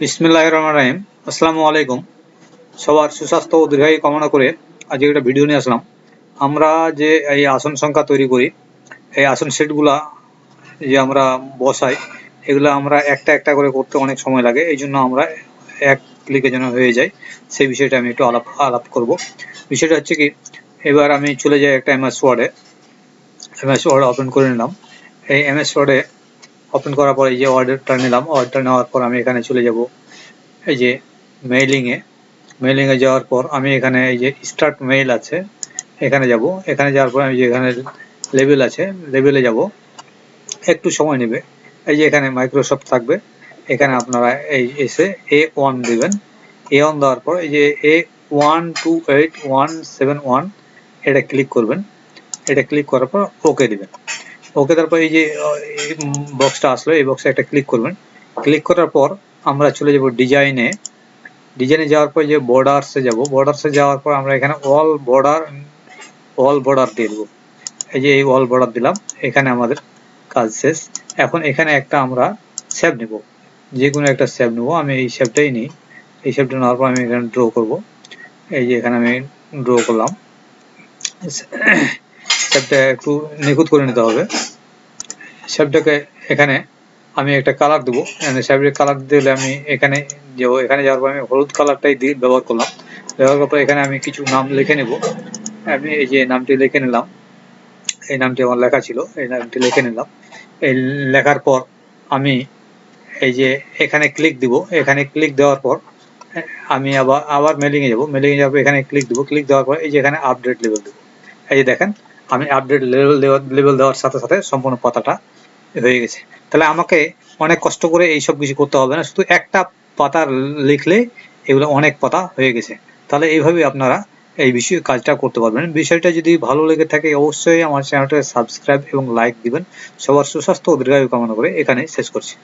বিসমিল্লাহ রহমান রাহিম আসসালামু আলাইকুম। সবার সুস্বাস্থ্য ও দীর্ঘায়ু কামনা করে আজকে একটা ভিডিও নিয়ে আসলাম। আমরা যে এই আসন সংখ্যা তৈরি করি, এই আসন সেটগুলা যে আমরা বসাই, এগুলো আমরা একটা একটা করে করতে অনেক সময় লাগে, এই জন্য আমরা এক ক্লিকে যেন হয়ে যায়, সেই বিষয়টা আমি একটু আলাপ আলাপ করব। বিষয়টা হচ্ছে কি, এবার আমি চলে যাই একটা এমএস ওয়ার্ডে। এমএস ওয়ার্ড ওপেন করে নিলাম। এই এমএস ওয়ার্ডে ওপেন করার পর এই যে অর্ডারটা নিলাম অর্ডারটা নেওয়ার পর আমি এখানে চলে যাব। এই যে মেইলিংয়ে মেইলিংয়ে যাওয়ার পর আমি এখানে এই যে স্টার্ট মেইল আছে, এখানে যাব। এখানে যাওয়ার পর আমি যে এখানে লেভেল আছে লেভেলে যাব। একটু সময় নেবে। এই যে এখানে মাইক্রোসফট থাকবে, এখানে আপনারা এই এসে এ ওয়ান দেবেন। এ ওয়ান দেওয়ার পর এই যে A one two eight one seven one এটা ক্লিক করবেন। এটা ক্লিক করার পর ওকে দিবেন। ওকে তারপর এই যে বক্সটা আসলো, এই বক্সে একটা ক্লিক করবেন। ক্লিক করার পর আমরা চলে যাব ডিজাইনে ডিজাইনে যাওয়ার পর যে বর্ডারসে যাব। বর্ডারসে যাওয়ার পর আমরা এখানে অল বর্ডার অল বর্ডার দিয়ে দেবো। এই যে এই অল বর্ডার দিলাম, এখানে আমাদের কাজ শেষ। এখন এখানে একটা আমরা শেপ নেব। যে কোনো একটা শেপ নেব। আমি এই শেপটাই নিই। এই শেপটা নেওয়ার পর আমি এখানে ড্র করব। এই যে এখানে আমি ড্র করলাম। শেপটা একটু নিখুঁত করে নিতে হবে। শেপটাকে এখানে আমি একটা কালার দেবো। শেপের কালার দিলে আমি এখানে যাব। এখানে যাওয়ার পর আমি হলুদ কালারটাই দিয়ে ব্যবহার করলাম। ব্যবহার করার পর এখানে আমি কিছু নাম লিখে নেব। আমি এই যে নামটি লিখে নিলাম, এই নামটি আমার লেখা ছিল, এই নামটি লিখে নিলাম। এই লেখার পর আমি এই যে এখানে ক্লিক দিব। এখানে ক্লিক দেওয়ার পর আমি আবার আবার মেলিংয়ে যাব। মেলিংয়ে যাব এখানে ক্লিক দিব। ক্লিক দেওয়ার পর এই যে এখানে আপডেট লেভেল দেবো। এই যে দেখেন, আমি আপডেট লেভেল লেভেল দেওয়ার সাথে সাথে সম্পূর্ণ পাতাটা হয়ে গেছে। তাহলে আমাকে অনেক কষ্ট করে এই সব কিছু করতে হবে না, শুধু একটা পাতা লিখলে এগুলো অনেক পাতা হয়ে গেছে। তাহলে এইভাবে আপনারা এই বিষয়ে কাজটা করতে পারবেন। বিষয়টা যদি ভালো লেগে থাকে অবশ্যই আমার চ্যানেলটা সাবস্ক্রাইব এবং লাইক দিবেন। সবার সুস্বাস্থ্য ও দীর্ঘায়ু কামনা করে এখানে শেষ করছি।